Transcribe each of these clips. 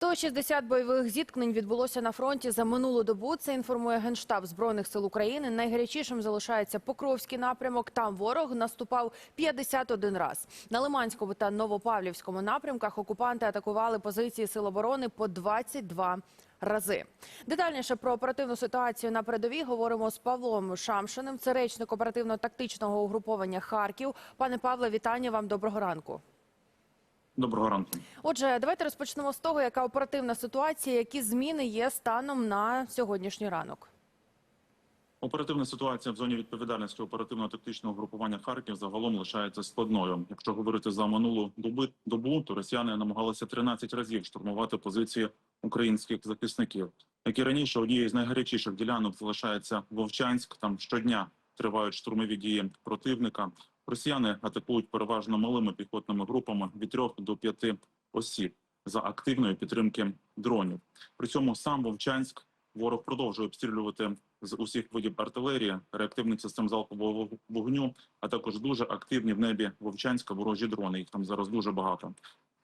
160 бойових зіткнень відбулося на фронті за минулу добу. Це інформує Генштаб Збройних сил України. Найгарячішим залишається Покровський напрямок. Там ворог наступав 51 раз. На Лиманському та Новопавлівському напрямках окупанти атакували позиції сил оборони по 22 рази. Детальніше про оперативну ситуацію на передовій говоримо з Павлом Шамшиним. Це речник оперативно-тактичного угруповання Харків. Пане Павле, вітання вам. Доброго ранку. Доброго ранку. Отже, давайте розпочнемо з того, яка оперативна ситуація, які зміни є станом на сьогоднішній ранок. Оперативна ситуація в зоні відповідальності оперативно-тактичного групування Харків загалом лишається складною. Якщо говорити за минулу доби добу, то росіяни намагалися 13 разів штурмувати позиції українських захисників. Як і раніше, однією з найгарячіших ділянок залишається Вовчанськ. Там щодня тривають штурмові дії противника. Росіяни атакують переважно малими піхотними групами від трьох до п'яти осіб за активної підтримки дронів. При цьому сам Вовчанськ ворог продовжує обстрілювати з усіх видів артилерії, реактивних систем залпового вогню, а також дуже активні в небі Вовчанська ворожі дрони. Їх там зараз дуже багато.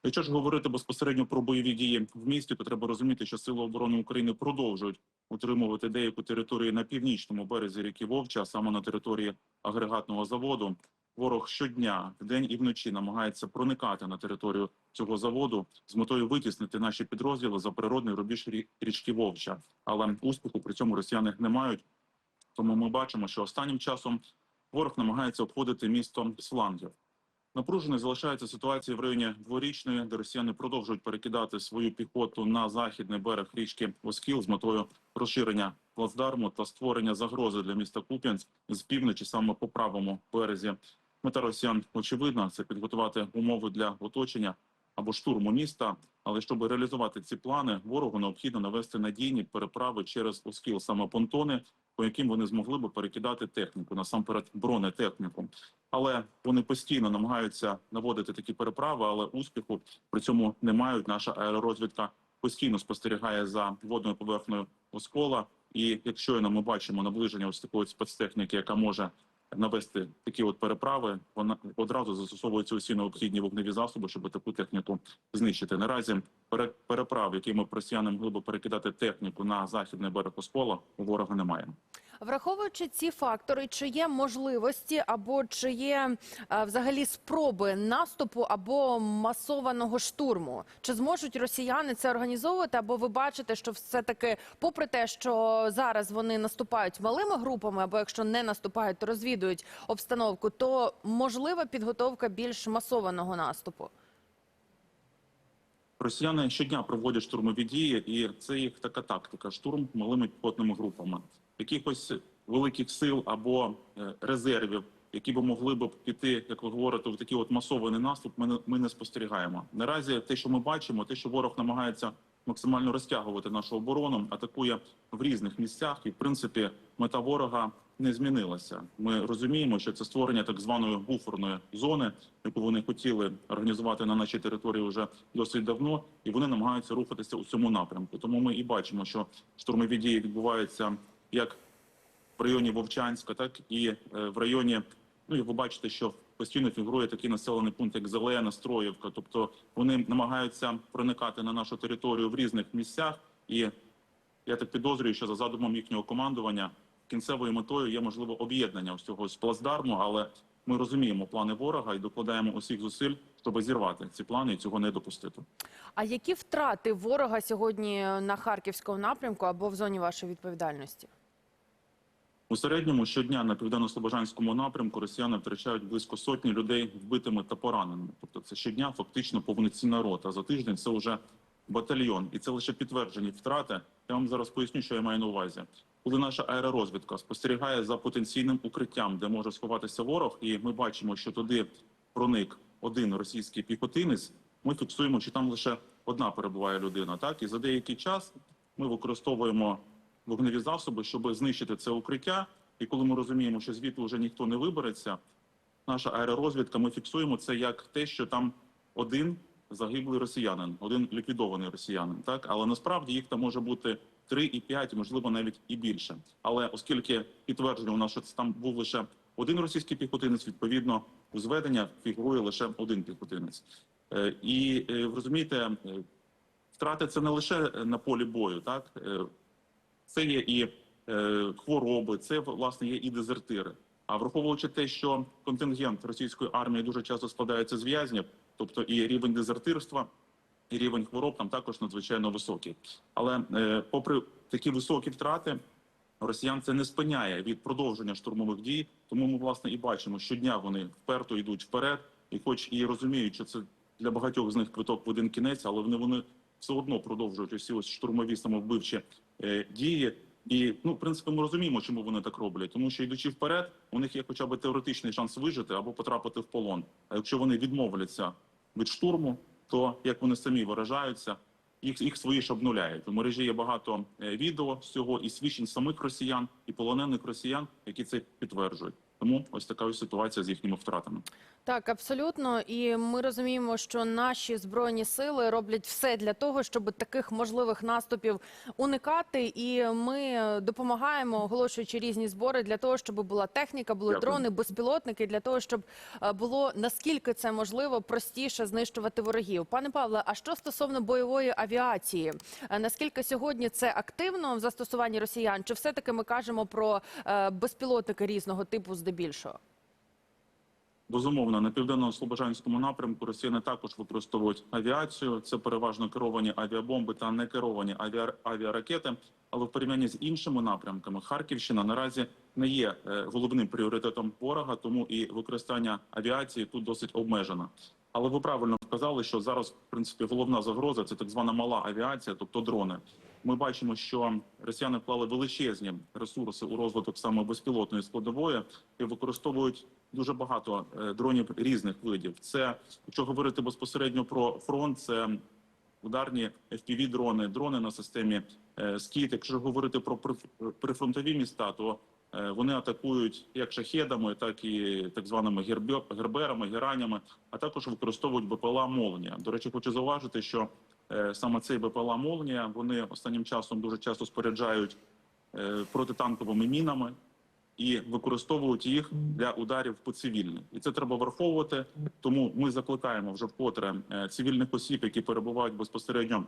Якщо ж говорити безпосередньо про бойові дії в місті, то треба розуміти, що Сили оборони України продовжують утримувати деяку територію на північному березі ріки Вовча, саме на території агрегатного заводу. Ворог щодня, вдень і вночі намагається проникати на територію цього заводу з метою витіснити наші підрозділи за природний рубіж річки Вовча. Але успіху при цьому росіяни не мають. Тому ми бачимо, що останнім часом ворог намагається обходити місто з флангів. Напруженою залишається ситуація в районі дворічної, де росіяни продовжують перекидати свою піхоту на західний берег річки Оскіл з метою розширення плацдарму та створення загрози для міста Куп'янськ з півночі, саме по правому березі. Мета росіян очевидна це підготувати умови для оточення або штурму міста. Але щоб реалізувати ці плани, ворогу необхідно навести надійні переправи через Оскіл, саме понтони, по яким вони змогли би перекидати техніку, насамперед бронетехніку. Але вони постійно намагаються наводити такі переправи, але успіху при цьому не мають. Наша аеророзвідка постійно спостерігає за водною поверхнею Оскола. І якщо ми бачимо наближення ось такої спецтехніки, яка може навести такі от переправи, вона одразу застосовуються усі необхідні вогневі засоби, щоб таку техніку знищити. Наразі пере- переправ, просіяни могли би перекидати техніку на західний берег Оскола, у ворога немає. Враховуючи ці фактори, чи є можливості або чи є е, взагалі спроби наступу або масованого штурму? Чи зможуть росіяни це організовувати? Або ви бачите, що все таки, попри те, що зараз вони наступають малими групами, або якщо не наступають, то розвідують обстановку, то можлива підготовка більш масованого наступу? Росіяни щодня проводять штурмові дії, і це їх така тактика: штурм малими піхотними групами. Якихось великих сил або е, резервів, які б могли б піти, як ви говорите, в такий от масований наступ. Ми не, ми не спостерігаємо. Наразі те, що ми бачимо, те, що ворог намагається максимально розтягувати нашу оборону, атакує в різних місцях, і в принципі мета ворога не змінилася. Ми розуміємо, що це створення так званої буферної зони, яку вони хотіли організувати на нашій території вже досить давно, і вони намагаються рухатися у цьому напрямку. Тому ми і бачимо, що штурмові дії відбуваються як в районі Вовчанська, так і е, в районі. Ну і ви бачите, що постійно фігурує такий населений пункт, як Зелена, Строївка. Тобто вони намагаються проникати на нашу територію в різних місцях, і я так підозрюю, що за задумом їхнього командування кінцевою метою є можливо об'єднання ось цього з плацдарму, але ми розуміємо плани ворога і докладаємо усіх зусиль, щоб зірвати ці плани і цього не допустити. А які втрати ворога сьогодні на харківському напрямку або в зоні вашої відповідальності? У середньому щодня на південно-слобожанському напрямку росіяни втрачають близько сотні людей вбитими та пораненими. Тобто це щодня фактично повноцінна рота. За тиждень це вже батальйон, і це лише підтверджені втрати. Я вам зараз поясню, що я маю на увазі. Коли наша аеророзвідка спостерігає за потенційним укриттям, де може сховатися ворог, і ми бачимо, що туди проник один російський піхотинець. Ми фіксуємо, що там лише одна перебуває людина. Так і за деякий час ми використовуємо вогневі засоби, щоб знищити це укриття. І коли ми розуміємо, що звідти вже ніхто не вибереться, наша аеророзвідка, ми фіксуємо це як те, що там один загиблий росіянин, один ліквідований росіянин. Так, але насправді їх там може бути три і п'ять, можливо, навіть і більше. Але оскільки підтвердження у нас, що там був лише один російський піхотинець, відповідно, у зведення фігурує лише один піхотинець. Е, І е, розумієте, е, втрати це не лише на полі бою, так це є і хвороби, це власне є і дезертири. А враховуючи те, що контингент російської армії дуже часто складається з в'язнів, тобто і рівень дезертирства, і рівень хвороб там також надзвичайно високий. Але е, попри такі високі втрати, росіян це не спиняє від продовження штурмових дій. Тому ми власне і бачимо, щодня вони вперто йдуть вперед, і хоч і розуміють, що це для багатьох з них квиток в один кінець, але вони вони все одно продовжують усі ось штурмові самовбивчі е, дії. І ну, в принципі, ми розуміємо, чому вони так роблять, тому що йдучи вперед, у них є хоча б теоретичний шанс вижити або потрапити в полон. А якщо вони відмовляться від штурму, то як вони самі виражаються, їх їх свої ж обнуляють. У мережі є багато е, відео з цього і свідчень самих росіян, і полонених росіян, які це підтверджують. Тому ось така ось ситуація з їхніми втратами. Так, абсолютно. І ми розуміємо, що наші збройні сили роблять все для того, щоб таких можливих наступів уникати. І ми допомагаємо, оголошуючи різні збори для того, щоб була техніка, були Дякую. дрони, безпілотники, для того, щоб е, було наскільки це можливо простіше знищувати ворогів. Пане Павле, а що стосовно бойової авіації? Е, Наскільки сьогодні це активно в застосуванні росіян? Чи все таки ми кажемо про е, безпілотники різного типу здебільшого? Безумовно, на південно-слобожанському напрямку росіяни також використовують авіацію. Це переважно керовані авіабомби та не керовані авіа... авіаракети. Але в порівнянні з іншими напрямками Харківщина наразі не є е, головним пріоритетом ворога, тому і використання авіації тут досить обмежено. Але ви правильно сказали, що зараз, в принципі, головна загроза це так звана мала авіація, тобто дрони. Ми бачимо, що росіяни вклали величезні ресурси у розвиток саме безпілотної складової і використовують дуже багато е, дронів різних видів. Це якщо говорити безпосередньо про фронт, це ударні fpv дрони дрони на системі е, скіт. Якщо говорити про приф- прифронтові міста, то е, вони атакують як шахедами, так і так званими гербе- герберами, геранями, а також використовують БПЛА Молнія. До речі, хочу зауважити, що саме цей БПЛА Молнія вони останнім часом дуже часто споряджають е, протитанковими мінами і використовують їх для ударів по цивільних. І це треба враховувати. Тому ми закликаємо вже вкотре е, цивільних осіб, які перебувають безпосередньо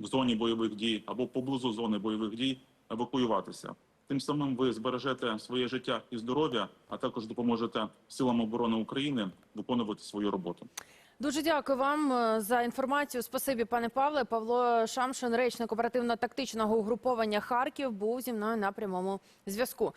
в зоні бойових дій або поблизу зони бойових дій, евакуюватися. Тим самим ви збережете своє життя і здоров'я, а також допоможете силам оборони України виконувати свою роботу. Дуже дякую вам е, за інформацію. Спасибі, пане Павле. Павло Шамшин, речник оперативно-тактичного угруповання Харків, був зі мною на прямому зв'язку.